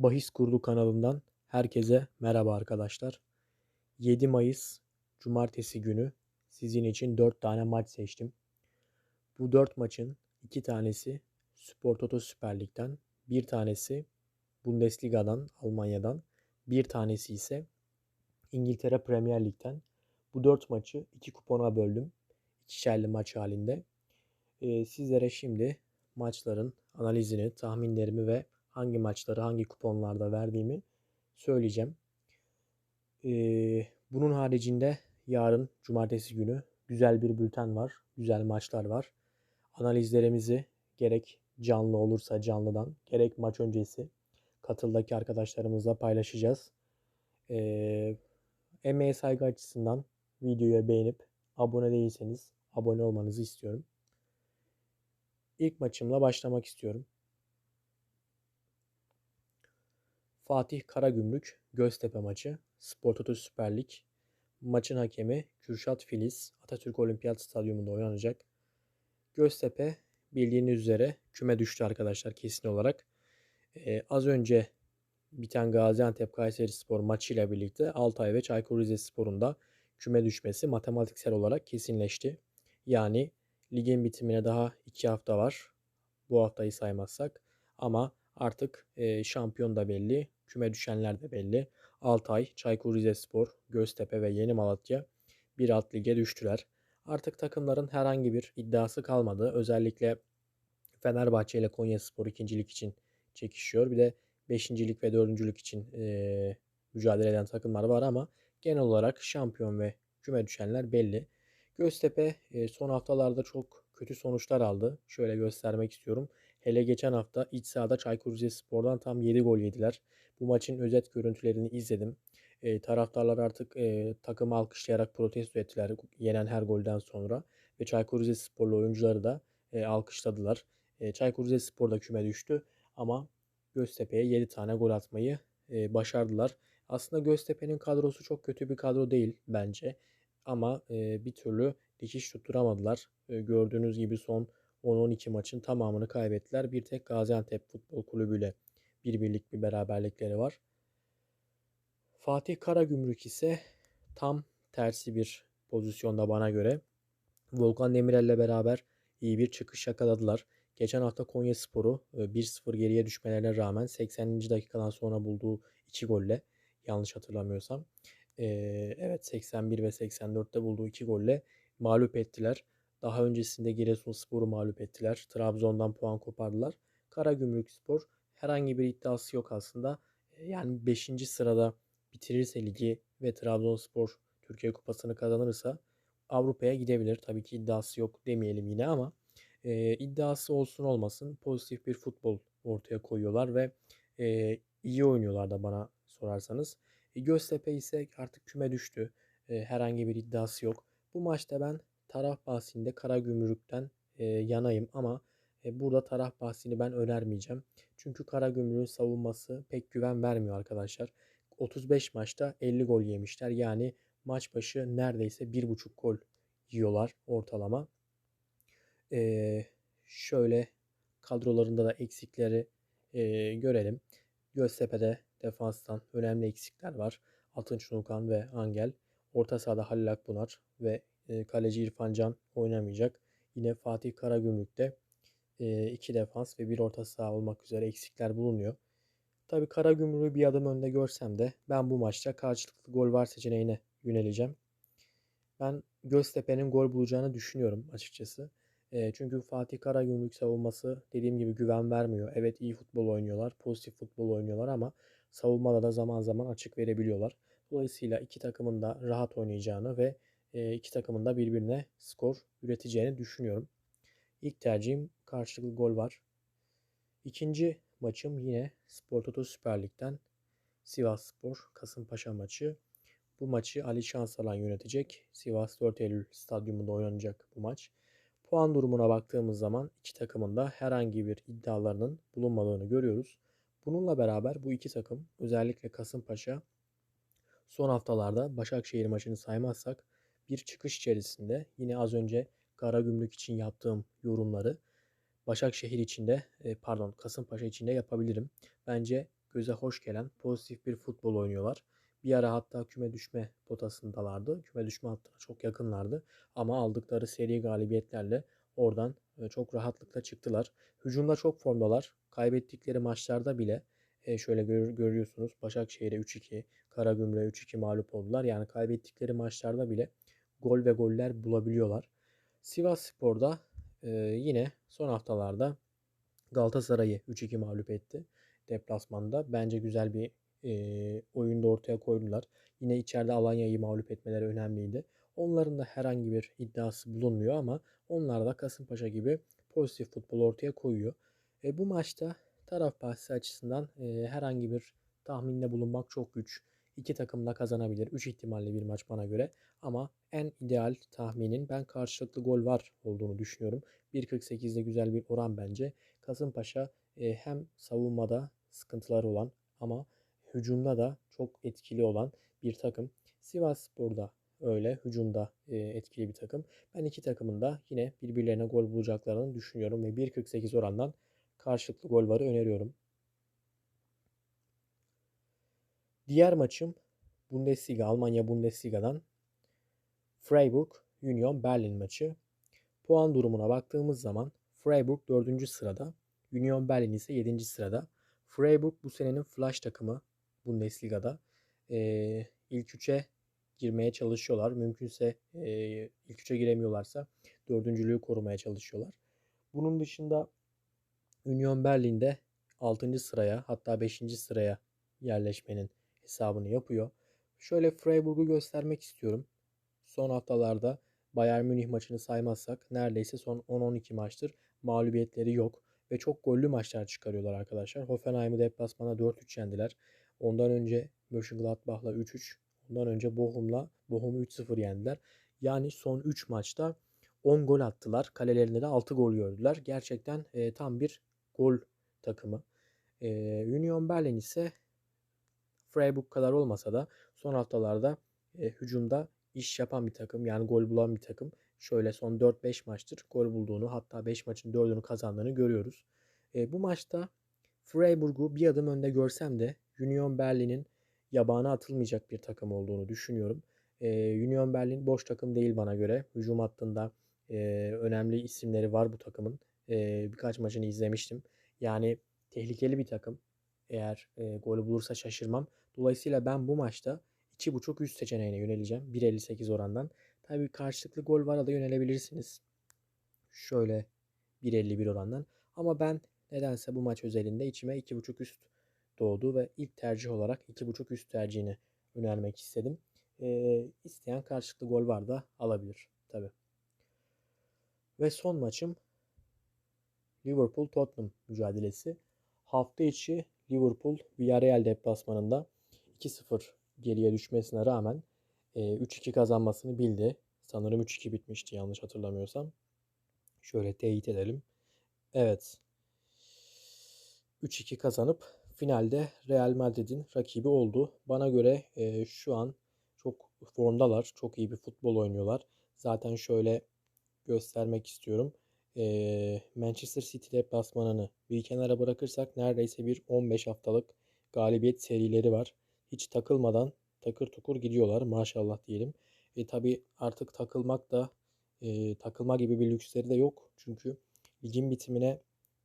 Bahis Kurdu kanalından herkese merhaba arkadaşlar. 7 Mayıs Cumartesi günü sizin için 4 tane maç seçtim. Bu 4 maçın 2 tanesi Spor Toto Süper Lig'den, bir tanesi Bundesliga'dan, Almanya'dan, bir tanesi ise İngiltere Premier Lig'den. Bu 4 maçı 2 kupona böldüm. İkişerli maç halinde. Ee, sizlere şimdi maçların analizini, tahminlerimi ve hangi maçları hangi kuponlarda verdiğimi söyleyeceğim. Ee, bunun haricinde yarın cumartesi günü güzel bir bülten var. Güzel maçlar var. Analizlerimizi gerek canlı olursa canlıdan gerek maç öncesi katıldaki arkadaşlarımızla paylaşacağız. Ee, emeğe saygı açısından videoyu beğenip abone değilseniz abone olmanızı istiyorum. İlk maçımla başlamak istiyorum. Fatih Karagümrük Göztepe maçı. Spor Toto Süper Lig. Maçın hakemi Kürşat Filiz Atatürk Olimpiyat Stadyumunda oynanacak. Göztepe bildiğiniz üzere küme düştü arkadaşlar kesin olarak. Ee, az önce biten Gaziantep Kayseri Spor maçıyla birlikte Altay ve Çaykur Rizespor'un da küme düşmesi matematiksel olarak kesinleşti. Yani ligin bitimine daha 2 hafta var. Bu haftayı saymazsak. Ama artık e, şampiyon da belli. Küme düşenler de belli. Altay, Çaykur Rizespor, Göztepe ve Yeni Malatya bir alt lige düştüler. Artık takımların herhangi bir iddiası kalmadı. Özellikle Fenerbahçe ile Konyaspor ikincilik için çekişiyor. Bir de beşincilik ve dördüncülük için e, mücadele eden takımlar var ama genel olarak şampiyon ve küme düşenler belli. Göztepe e, son haftalarda çok kötü sonuçlar aldı. Şöyle göstermek istiyorum. Hele geçen hafta iç sahada Çaykur Rizespor'dan tam 7 gol yediler. Bu maçın özet görüntülerini izledim. E, taraftarlar artık e, takımı alkışlayarak protesto ettiler yenen her golden sonra. Ve Çaykur Rizesporlu oyuncuları da e, alkışladılar. E, Çaykur Rizespor da küme düştü ama Göztepe'ye 7 tane gol atmayı e, başardılar. Aslında Göztepe'nin kadrosu çok kötü bir kadro değil bence. Ama e, bir türlü dikiş tutturamadılar. E, gördüğünüz gibi son 10-12 maçın tamamını kaybettiler. Bir tek Gaziantep Futbol Kulübü ile bir birlik bir beraberlikleri var. Fatih Karagümrük ise tam tersi bir pozisyonda bana göre. Volkan Demirel ile beraber iyi bir çıkış yakaladılar. Geçen hafta Konya Sporu 1-0 geriye düşmelerine rağmen 80. dakikadan sonra bulduğu 2 golle yanlış hatırlamıyorsam. evet 81 ve 84'te bulduğu 2 golle mağlup ettiler. Daha öncesinde Giresunspor'u mağlup ettiler. Trabzon'dan puan kopardılar. Karagümrük Spor herhangi bir iddiası yok aslında. Yani 5. sırada bitirirse ligi ve Trabzonspor Türkiye Kupası'nı kazanırsa Avrupa'ya gidebilir. Tabii ki iddiası yok demeyelim yine ama e, iddiası olsun olmasın pozitif bir futbol ortaya koyuyorlar ve e, iyi oynuyorlar da bana sorarsanız. E, Göztepe ise artık küme düştü. E, herhangi bir iddiası yok. Bu maçta ben taraf bahsinde Karagümrük'ten e, yanayım ama e, burada taraf bahsini ben önermeyeceğim. Çünkü Karagümrük'ün savunması pek güven vermiyor arkadaşlar. 35 maçta 50 gol yemişler. Yani maç başı neredeyse 1,5 gol yiyorlar ortalama. Ee, şöyle kadrolarında da eksikleri e, görelim. Göztepe'de defanstan önemli eksikler var. Atınç Nukan ve Angel. Orta sahada Halil Akbunar ve e, kaleci İrfan Can oynamayacak. Yine Fatih Karagümrük'te e, iki defans ve bir orta saha olmak üzere eksikler bulunuyor. Tabi Karagümrük'ü bir adım önde görsem de ben bu maçta karşılıklı gol var seçeneğine yöneleceğim. Ben Göztepe'nin gol bulacağını düşünüyorum açıkçası. E, çünkü Fatih Karagümrük savunması dediğim gibi güven vermiyor. Evet iyi futbol oynuyorlar, pozitif futbol oynuyorlar ama savunmada da zaman zaman açık verebiliyorlar. Dolayısıyla iki takımın da rahat oynayacağını ve e, iki takımın da birbirine skor üreteceğini düşünüyorum. İlk tercihim karşılıklı gol var. İkinci maçım yine Spor Toto Süper Lig'den Sivas Spor Kasımpaşa maçı. Bu maçı Ali Şansalan yönetecek. Sivas 4 Eylül stadyumunda oynanacak bu maç. Puan durumuna baktığımız zaman iki takımın da herhangi bir iddialarının bulunmadığını görüyoruz. Bununla beraber bu iki takım özellikle Kasımpaşa son haftalarda Başakşehir maçını saymazsak bir çıkış içerisinde yine az önce Karagümrük için yaptığım yorumları Başakşehir için de e, pardon Kasımpaşa için de yapabilirim. Bence göze hoş gelen pozitif bir futbol oynuyorlar. Bir ara hatta küme düşme potasındalardı. Küme düşme hattına çok yakınlardı. Ama aldıkları seri galibiyetlerle oradan e, çok rahatlıkla çıktılar. Hücumda çok formdalar. Kaybettikleri maçlarda bile e, şöyle gör, görüyorsunuz Başakşehir'e 3-2, Karagümrük'e 3-2 mağlup oldular. Yani kaybettikleri maçlarda bile gol ve goller bulabiliyorlar. Sivas Spor'da e, yine son haftalarda Galatasaray'ı 3-2 mağlup etti deplasmanda. Bence güzel bir e, oyunda ortaya koydular. Yine içeride Alanya'yı mağlup etmeleri önemliydi. Onların da herhangi bir iddiası bulunmuyor ama onlar da Kasımpaşa gibi pozitif futbol ortaya koyuyor. E, bu maçta taraf bahsi açısından e, herhangi bir tahminde bulunmak çok güç. İki takım da kazanabilir. Üç ihtimalli bir maç bana göre. Ama en ideal tahminin ben karşılıklı gol var olduğunu düşünüyorum. 1.48'de güzel bir oran bence. Kasımpaşa e, hem savunmada sıkıntılar olan ama hücumda da çok etkili olan bir takım. Sivas Spor'da öyle hücumda e, etkili bir takım. Ben iki takımın da yine birbirlerine gol bulacaklarını düşünüyorum ve 1.48 orandan karşılıklı gol varı öneriyorum. Diğer maçım Bundesliga, Almanya Bundesliga'dan Freiburg Union Berlin maçı. Puan durumuna baktığımız zaman Freiburg 4. sırada, Union Berlin ise 7. sırada. Freiburg bu senenin flash takımı Bundesliga'da. Ee, ilk üçe girmeye çalışıyorlar. Mümkünse e, ilk üçe giremiyorlarsa dördüncülüğü korumaya çalışıyorlar. Bunun dışında Union Berlin'de 6. sıraya hatta 5. sıraya yerleşmenin hesabını yapıyor. Şöyle Freiburg'u göstermek istiyorum. Son haftalarda Bayern Münih maçını saymazsak neredeyse son 10-12 maçtır mağlubiyetleri yok ve çok gollü maçlar çıkarıyorlar arkadaşlar. Hoffenheim'ı deplasmana 4-3 yendiler. Ondan önce Mönchengladbach'la 3-3, ondan önce Bochum'la Bochum'u 3-0 yendiler. Yani son 3 maçta 10 gol attılar. Kalelerinde de 6 gol gördüler. Gerçekten e, tam bir gol takımı. E, Union Berlin ise Freiburg kadar olmasa da son haftalarda e, hücumda iş yapan bir takım. Yani gol bulan bir takım. Şöyle son 4-5 maçtır gol bulduğunu hatta 5 maçın 4'ünü kazandığını görüyoruz. E, bu maçta Freiburg'u bir adım önde görsem de Union Berlin'in yabana atılmayacak bir takım olduğunu düşünüyorum. E, Union Berlin boş takım değil bana göre. Hücum hattında e, önemli isimleri var bu takımın. E, birkaç maçını izlemiştim. Yani tehlikeli bir takım. Eğer e, golü bulursa şaşırmam. Dolayısıyla ben bu maçta 2.5 üst seçeneğine yöneleceğim. 1.58 orandan. Tabii karşılıklı gol vara da yönelebilirsiniz. Şöyle 1.51 orandan. Ama ben nedense bu maç özelinde içime 2.5 üst doğdu ve ilk tercih olarak 2.5 üst tercihini önermek istedim. Ee, isteyen karşılıklı gol var da alabilir tabi. Ve son maçım Liverpool Tottenham mücadelesi. Hafta içi Liverpool Villarreal deplasmanında 2-0 geriye düşmesine rağmen 3-2 kazanmasını bildi. Sanırım 3-2 bitmişti yanlış hatırlamıyorsam. Şöyle teyit edelim. Evet. 3-2 kazanıp finalde Real Madrid'in rakibi oldu. Bana göre e, şu an çok formdalar. Çok iyi bir futbol oynuyorlar. Zaten şöyle göstermek istiyorum. E, Manchester City deplasmanını bir kenara bırakırsak neredeyse bir 15 haftalık galibiyet serileri var. Hiç takılmadan takır tukur gidiyorlar maşallah diyelim. E tabi artık takılmak da e, takılma gibi bir lüksleri de yok. Çünkü ligin bitimine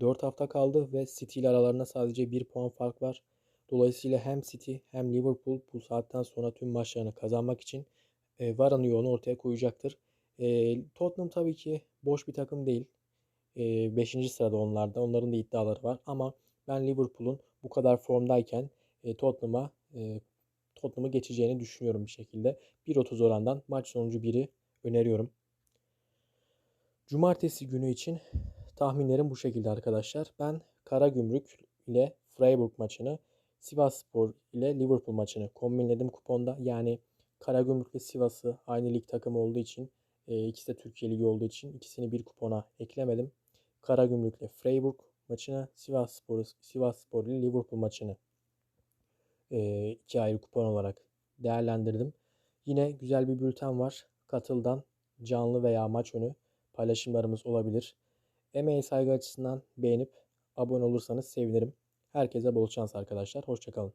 4 hafta kaldı ve City ile aralarında sadece 1 puan fark var. Dolayısıyla hem City hem Liverpool bu saatten sonra tüm maçlarını kazanmak için e, varanı yolunu ortaya koyacaktır. E, Tottenham tabii ki boş bir takım değil. 5. E, sırada onlarda. Onların da iddiaları var. Ama ben Liverpool'un bu kadar formdayken e, Tottenham'a e, Tottenham'ı geçeceğini düşünüyorum bir şekilde. 1.30 orandan maç sonucu 1'i öneriyorum. Cumartesi günü için tahminlerim bu şekilde arkadaşlar. Ben Karagümrük ile Freiburg maçını, Sivasspor ile Liverpool maçını kombinledim kuponda. Yani Karagümrük ve Sivas'ı aynı lig takımı olduğu için, e, ikisi de Türkiye Ligi olduğu için ikisini bir kupona eklemedim. Karagümrük ile Freiburg maçına, Sivasspor, Sivasspor ile Liverpool maçını iki ayrı kupon olarak değerlendirdim. Yine güzel bir bülten var. Katıldan canlı veya maç önü paylaşımlarımız olabilir. Emeğe saygı açısından beğenip abone olursanız sevinirim. Herkese bol şans arkadaşlar. Hoşçakalın.